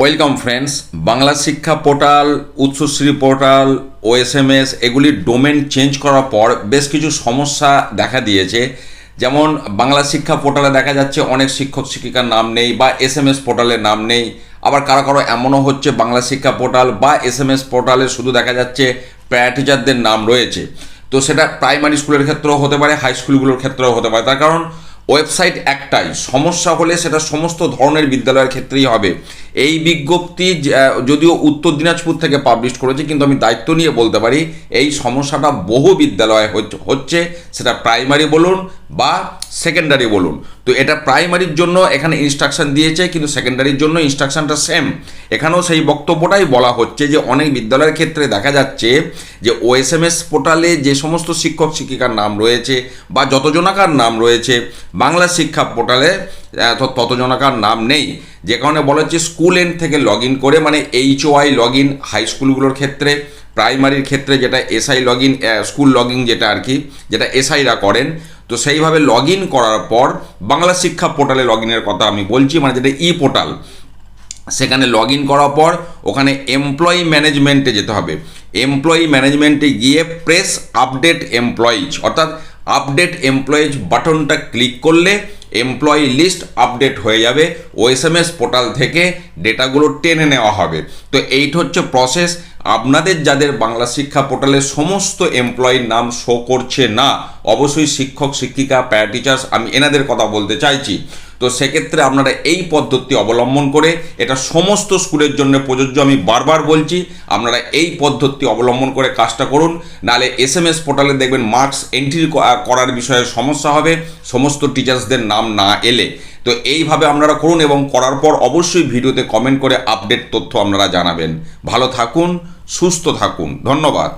Welcome friends, Bangla Shiksha portal Utsashree portal, ওএসএমএস এগুলির domain change করার পর বেশ কিছু সমস্যা দেখা দিয়েছে। যেমন বাংলা শিক্ষা পোর্টালে দেখা যাচ্ছে অনেক শিক্ষক শিক্ষিকার নাম নেই বা এস এম এস পোর্টালের নাম নেই। আবার কারও কারও এমনও হচ্ছে বাংলা শিক্ষা পোর্টাল বা এস এম এস পোর্টালে শুধু দেখা যাচ্ছে প্যারা টিচারদের নাম রয়েছে। তো সেটা প্রাইমারি স্কুলের ক্ষেত্রেও হতে পারে হাই স্কুলগুলোর ক্ষেত্রেও হতে পারে। তার কারণ ওয়েবসাইট একটাই। সমস্যা হলে সেটা সমস্ত ধরনের বিদ্যালয়ের ক্ষেত্রেই হবে। এই বিজ্ঞপ্তি যদিও উত্তর দিনাজপুর থেকে পাবলিশ করেছে, কিন্তু আমি দায়িত্ব নিয়ে বলতে পারি, এই সমস্যাটা বহু বিদ্যালয়ে হচ্ছে- সেটা প্রাইমারি বলুন বা সেকেন্ডারি বলুন। তো এটা প্রাইমারির জন্য এখানে ইনস্ট্রাকশন দিয়েছে, কিন্তু সেকেন্ডারির জন্য ইনস্ট্রাকশনটা সেম এখানেও সেই বক্তব্যটাই বলা হচ্ছে যে, অনেক বিদ্যালয়ের ক্ষেত্রে দেখা যাচ্ছে যে ওএসএমএস পোর্টালে যে সমস্ত শিক্ষক শিক্ষিকার নাম রয়েছে বা যতজনাকার নাম রয়েছে, বাংলা শিক্ষা পোর্টালে ততজনাকার নাম নেই। যে কারণে বলা হচ্ছে স্কুল এন্ড থেকে লগ করে মানে H Y log in high স্কুলগুলোর ক্ষেত্রে প্রাইমারির ক্ষেত্রে যেটা SI log in school log যেটা আর কি, যেটা এসআইরা করেন, তো সেইভাবে লগ ইন করার পর বাংলা শিক্ষা পোর্টালে লগ কথা আমি বলছি মানে যেটা ই পোর্টাল সেখানে লগ ইন করার পর ওখানে এমপ্লয়ি ম্যানেজমেন্টে যেতে হবে। এমপ্লয়ি ম্যানেজমেন্টে গিয়ে প্রেস আপডেট এমপ্লয়িজ অর্থাৎ আপডেট এমপ্লয়িজ বাটনটা ক্লিক করলে এমপ্লয়ি লিস্ট আপডেট হয়ে যাবে। ওএসএমএস পোর্টাল থেকে ডেটাগুলো টেনে নেওয়া হবে। তো এইট হচ্ছে প্রসেস। আপনাদের যাদের বাংলা শিক্ষা পোর্টালে সমস্ত এমপ্লয়ির নাম শো করছে না, অবশ্যই শিক্ষক, শিক্ষিকা, প্যারা টিচার্স, আমি এনাদের কথা বলতে চাইছি। তো সেক্ষেত্রে আপনারা এই পদ্ধতি অবলম্বন করে এটা সমস্ত স্কুলের জন্য প্রযোজ্য আমি বারবার বলছি, আপনারা এই পদ্ধতি অবলম্বন করে কাজটা করুন, নাহলে এস এম এস পোর্টালে দেখবেন মার্কস এন্ট্রি করার বিষয়ে সমস্যা হবে, সমস্ত টিচার্সদের নাম না এলে। তো এইভাবে আপনারা করুন এবং করার পর অবশ্যই ভিডিওতে কমেন্ট করে আপডেট তথ্য আপনারা জানাবেন। ভালো থাকুন, সুস্থ থাকুন, ধন্যবাদ।